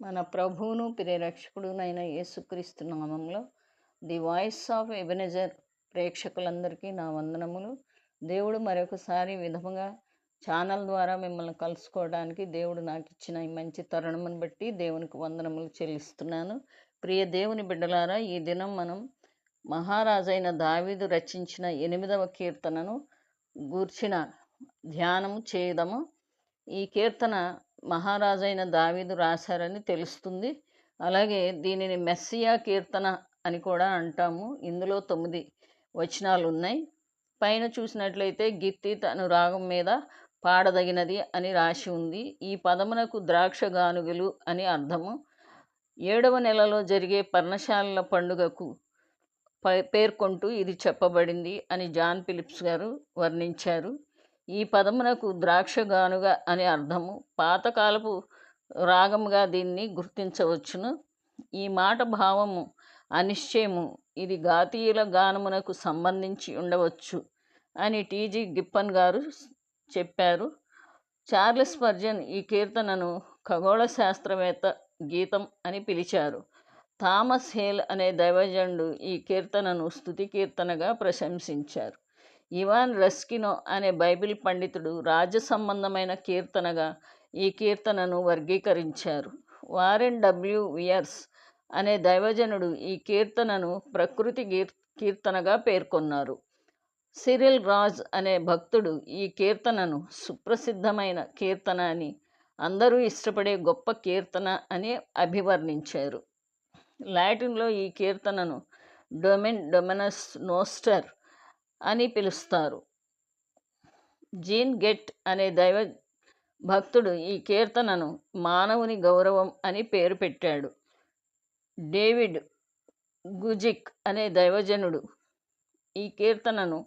మన ప్రభువును ప్రియరక్షకుడునైన యేసుక్రీస్తు నామంలో ది వాయిస్ ఆఫ్ ఎబెనెజర్ ప్రేక్షకులందరికీ నా వందనములు. దేవుడు మరొకసారి విధముగా ఛానల్ ద్వారా మిమ్మల్ని కలుసుకోవడానికి దేవుడు నాకు ఇచ్చిన ఈ మంచి తరుణమును బట్టి దేవునికి వందనములు చెల్లిస్తున్నాను. ప్రియ దేవుని బిడ్డలారా ఈ దినం మనం మహారాజైన దావీదు రచించిన ఎనిమిదవ కీర్తనను గూర్చిన ధ్యానము చేయదము. ఈ కీర్తన మహారాజైన దావీదు రాశారని తెలుస్తుంది. అలాగే దీనిని మెస్సియా కీర్తన అని కూడా అంటాము. ఇందులో తొమ్మిది వచనాలు ఉన్నాయి పైన చూసినట్లయితే గిత్తి తను రాగం మీద పాడదగినది అని రాసి ఉంది. ఈ పదమునకు ద్రాక్ష గానుగలు అని అర్థము. ఏడవ నెలలో జరిగే పర్ణశాలల పండుగకు ప- పేర్కొంటూ ఇది చెప్పబడింది అని జాన్ ఫిలిప్స్ గారు వర్ణించారు. ఈ పదమునకు ద్రాక్షగానుగ అని అర్థము. పాతకాలపు రాగముగా దీన్ని గుర్తించవచ్చును. ఈ మాట భావము అనిశ్చయము. ఇది గాతీయుల గానమునకు సంబంధించి ఉండవచ్చు అని టీజీ గిప్పన్ గారు చెప్పారు. చార్లెస్ పర్జన్ ఈ కీర్తనను ఖగోళ శాస్త్రవేత్త గీతం అని పిలిచారు. థామస్ హేల్ అనే దైవజనుడు ఈ కీర్తనను స్తుతి కీర్తనగా ప్రశంసించారు. ఇవాన్ రస్కినో అనే బైబిల్ పండితుడు రాజ సంబంధమైన కీర్తనగా ఈ కీర్తనను వర్గీకరించారు. వారెన్ డబ్ల్యూ వియర్స్ అనే దైవజనుడు ఈ కీర్తనను ప్రకృతి కీర్తనగా పేర్కొన్నారు. సిరిల్ రాజ్ అనే భక్తుడు ఈ కీర్తనను సుప్రసిద్ధమైన కీర్తన అని అందరూ ఇష్టపడే గొప్ప కీర్తన అని అభివర్ణించారు. లాటిన్లో ఈ కీర్తనను డొమిన్ డొమినస్ నోస్టర్ అని పిలుస్తారు. జీన్ గెట్ అనే దైవ భక్తుడు ఈ కీర్తనను మానవుని గౌరవం అని పేరు పెట్టాడు. డేవిడ్ గుజిక్ అనే దైవజనుడు ఈ కీర్తనను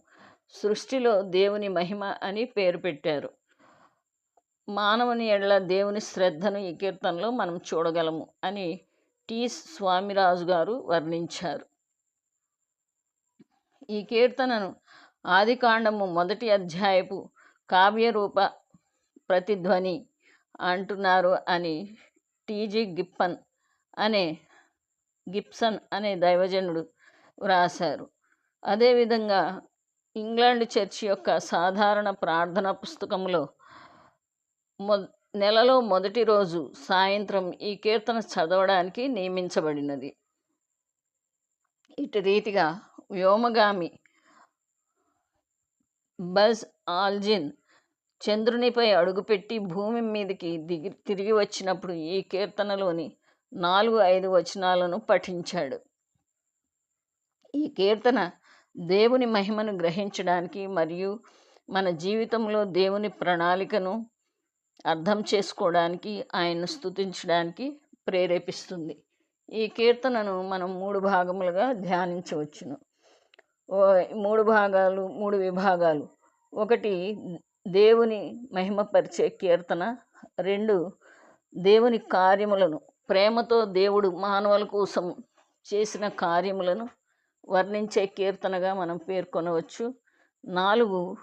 సృష్టిలో దేవుని మహిమ అని పేరు పెట్టారు. మానవుని ఎడల దేవుని శ్రద్ధను ఈ కీర్తనలో మనం చూడగలము అని టి. స్వామిరాజు గారు వర్ణించారు. ఈ కీర్తనను ఆదికాండము మొదటి అధ్యాయపు కావ్యరూప ప్రతిధ్వని అంటున్నారు అని టీజీ గిప్పన్ అనే గిప్సన్ అనే దైవజనుడు వ్రాశారు. అదేవిధంగా ఇంగ్లాండ్ చర్చ్ యొక్క సాధారణ ప్రార్థన పుస్తకంలో మొ నెలలో మొదటి రోజు సాయంత్రం ఈ కీర్తన చదవడానికి నియమించబడినది. ఇటు రీతిగా వ్యోమగామి. బజ్ ఆల్జిన్ చంద్రునిపై అడుగుపెట్టి భూమి మీదకి దిగి తిరిగి వచ్చినప్పుడు ఈ కీర్తనలోని నాలుగు ఐదు వచనాలను పఠించాడు. ఈ కీర్తన దేవుని మహిమను గ్రహించడానికి మరియు మన జీవితంలో దేవుని ప్రణాళికను అర్థం చేసుకోవడానికి ఆయన్ను స్తుతించడానికి ప్రేరేపిస్తుంది. ఈ కీర్తనను మనం మూడు భాగములుగా ధ్యానించవచ్చును. మూడు భాగాలు మూడు విభాగాలు. ఒకటి దేవుని మహిమపరిచే కీర్తన. రెండు దేవుని కార్యములను ప్రేమతో దేవుడు మానవుల కోసం చేసిన కార్యములను వర్ణించే కీర్తనగా మనం పేర్కొనవచ్చు. నాలుగు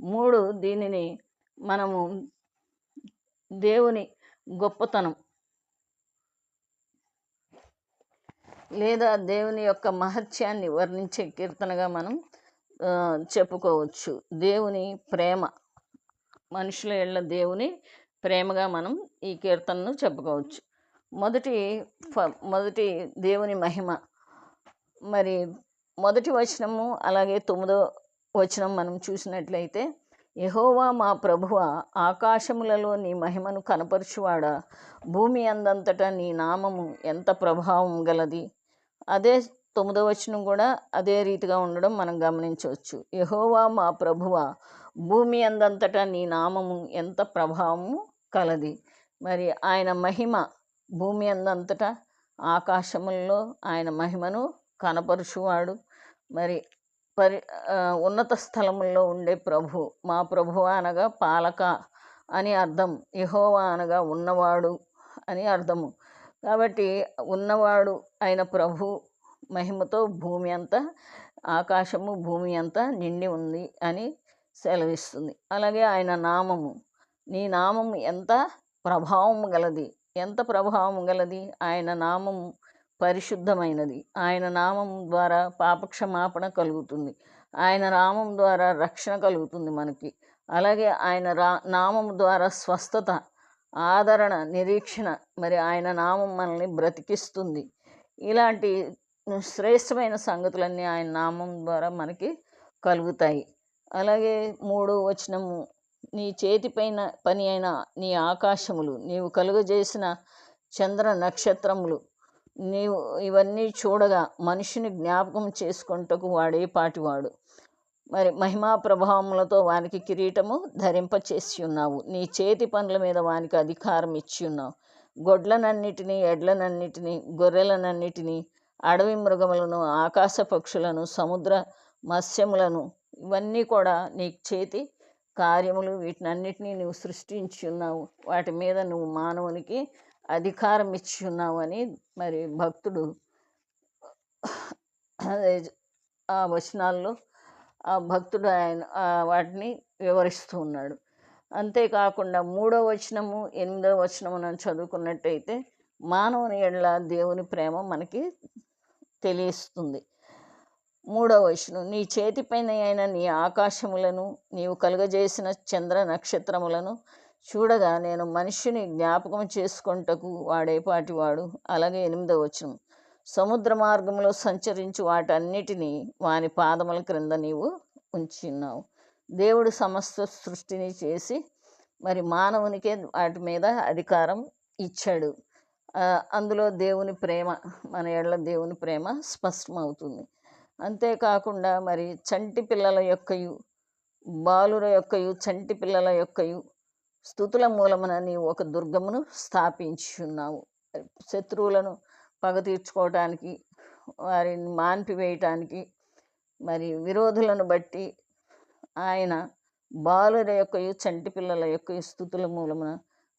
మూడు దీనిని మనము దేవుని గొప్పతనం లేదా దేవుని యొక్క మహత్యాన్ని వర్ణించే కీర్తనగా మనం చెప్పుకోవచ్చు. దేవుని ప్రేమ మనుషుల ఇళ్ళ దేవుని ప్రేమగా మనం ఈ కీర్తనను చెప్పుకోవచ్చు. మొదటి ఫ- మొదటి దేవుని మహిమ. మరి మొదటి వచనము అలాగే తొమ్మిదో వచనం మనం చూసినట్లయితే యహోవా మా ప్రభువ ఆకాశములలో నీ మహిమను కనపరుచువాడా? భూమి అందంతటా నీ నామము ఎంత ప్రభావం గలది? అదే తొమ్మిదో వచనం కూడా అదే రీతిగా ఉండడం మనం గమనించవచ్చు. యహోవా మా ప్రభువ భూమి అందంతటా నీ నామము ఎంత ప్రభావము కలది. మరి ఆయన మహిమ భూమి అందంతటా ఆకాశముల్లో ఆయన మహిమను కనపరుచువాడు. మరి పరి ఉన్నత స్థలముల్లో ఉండే ప్రభు మా ప్రభు అనగా పాలక అని అర్థం. యహోవా అనగా ఉన్నవాడు అని అర్థము. కాబట్టి ఉన్నవాడు ఆయన ప్రభు మహిమతో భూమి అంతా ఆకాశము భూమి అంతా నిండి ఉంది అని సెలవిస్తుంది. అలాగే ఆయన నామము. నీ నామము ఎంత ప్రభావం గలది? ఎంత ప్రభావం గలది? ఆయన నామం పరిశుద్ధమైనది. ఆయన నామం ద్వారా పాపక్షమాపణ కలుగుతుంది. ఆయన నామం ద్వారా రక్షణ కలుగుతుంది మనకి. అలాగే ఆయన రా నామం ద్వారా స్వస్థత ఆదరణ నిరీక్షణ మరి ఆయన నామం మనల్ని బ్రతికిస్తుంది. ఇలాంటి శ్రేష్టమైన సంగతులన్నీ ఆయన నామం ద్వారా మనకి కలుగుతాయి. అలాగే మూడో వచనము నీ చేతిపైన పని అయిన నీ ఆకాశములు నీవు కలుగజేసిన చంద్ర నక్షత్రములు నీవు ఇవన్నీ చూడగా మనిషిని జ్ఞాపకం చేసుకుంటకు వాడే పాటివాడు. మరి మహిమా ప్రభావములతో వానికి కిరీటము ధరింపచేసి ఉన్నావు నీ చేతి పనుల మీద వానికి అధికారం ఇచ్చి ఉన్నావు గొడ్లనన్నిటినీ ఎడ్లనన్నిటినీ గొర్రెలనన్నిటినీ అడవి మృగములను ఆకాశ పక్షులను సముద్ర మత్స్యములను ఇవన్నీ కూడా నీ చేతి కార్యములు వీటినన్నిటినీ నువ్వు సృష్టించి ఉన్నావు వాటి మీద నువ్వు మానవునికి అధికారం ఇచ్చి ఉన్నావు అని మరి భక్తుడు ఆ వచనాల్లో భక్తుడు ఆయన వాటిని వివరిస్తూ ఉన్నాడు. అంతేకాకుండా మూడో వచనము ఎనిమిదో వచనం మనం చదువుకున్నట్టయితే మానవుని ఎడల దేవుని ప్రేమ మనకి తెలియస్తుంది. మూడో వచనం నీ చేతిపైన అయిన నీ ఆకాశములను నీవు కలుగజేసిన చంద్ర నక్షత్రములను చూడగా నేను మనిషిని జ్ఞాపకం చేసుకుంటకు వాడేపాటి వాడు అలాగే ఎనిమిదో వచనం సముద్ర మార్గంలో సంచరించి వాటన్నిటినీ వాని పాదముల క్రింద నీవు ఉంచున్నావు దేవుడు సమస్త సృష్టిని చేసి మరి మానవునికే వాటి మీద అధికారం ఇచ్చాడు. అందులో దేవుని ప్రేమ మన ఏళ్ళ దేవుని ప్రేమ స్పష్టమవుతుంది. అంతేకాకుండా మరి చంటి పిల్లల యొక్కయు బాలుర యొక్కయు చంటి పిల్లల యొక్కయు స్థుతుల మూలమున నీవు ఒక దుర్గమును స్థాపించి ఉన్నావు శత్రువులను పగ తీర్చుకోవటానికి వారిని మాన్పివేయటానికి మరి విరోధులను బట్టి ఆయన బాలుర యొక్కయు చంటి పిల్లల యొక్క స్థుతుల మూలమున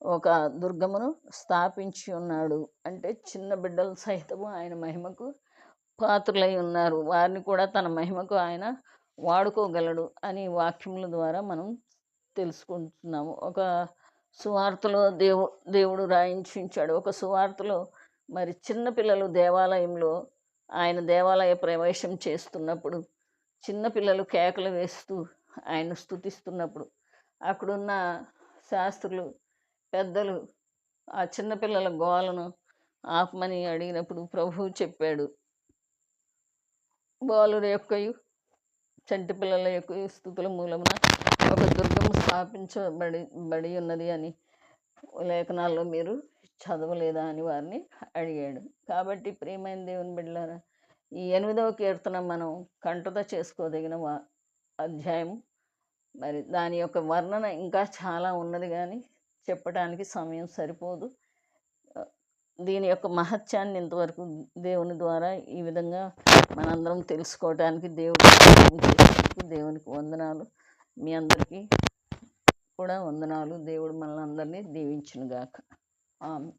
ఒక దుర్గమును స్థాపించి ఉన్నాడు. అంటే చిన్న బిడ్డలు సహితము ఆయన మహిమకు పాత్రులై ఉన్నారు. వారిని కూడా తన మహిమకు ఆయన వాడుకోగలడు అని వాక్యముల ద్వారా మనం తెలుసుకుంటున్నాము. ఒక సువార్తలో దేవు దేవుడు రాయించాడు ఒక సువార్తలో మరి చిన్నపిల్లలు దేవాలయంలో ఆయన దేవాలయ ప్రవేశం చేస్తున్నప్పుడు చిన్నపిల్లలు కేకలు వేస్తూ ఆయన స్తుతిస్తున్నప్పుడు అక్కడున్న శాస్త్రులు పెద్దలు ఆ చిన్నపిల్లల గోలను ఆపమని అడిగినప్పుడు ప్రభువు చెప్పాడు. బాలుల యొక్కయు చంటి పిల్లల యొక్క స్థుతుల మూలమున ఒక దుర్గం స్థాపించబడి బడి ఉన్నది అని లేఖనాల్లో మీరు చదవలేదా అని వారిని అడిగాడు. కాబట్టి ప్రియమైన దేవుని బిడ్డలారా ఈ ఎనిమిదవ కీర్తన మనం కంటత చేసుకోదగిన వా అధ్యాయం. మరి దాని యొక్క వర్ణన ఇంకా చాలా ఉన్నది కానీ చెప్పడానికి సమయం సరిపోదు. దీని యొక్క మహత్యాన్ని ఇంతవరకు దేవుని ద్వారా ఈ విధంగా మనందరం తెలుసుకోవటానికి దేవుడు దేవునికి వందనాలు. మీ అందరికీ కూడా వందనాలు. దేవుడు మనల్ని అందరినీ దీవించునుగాక. um,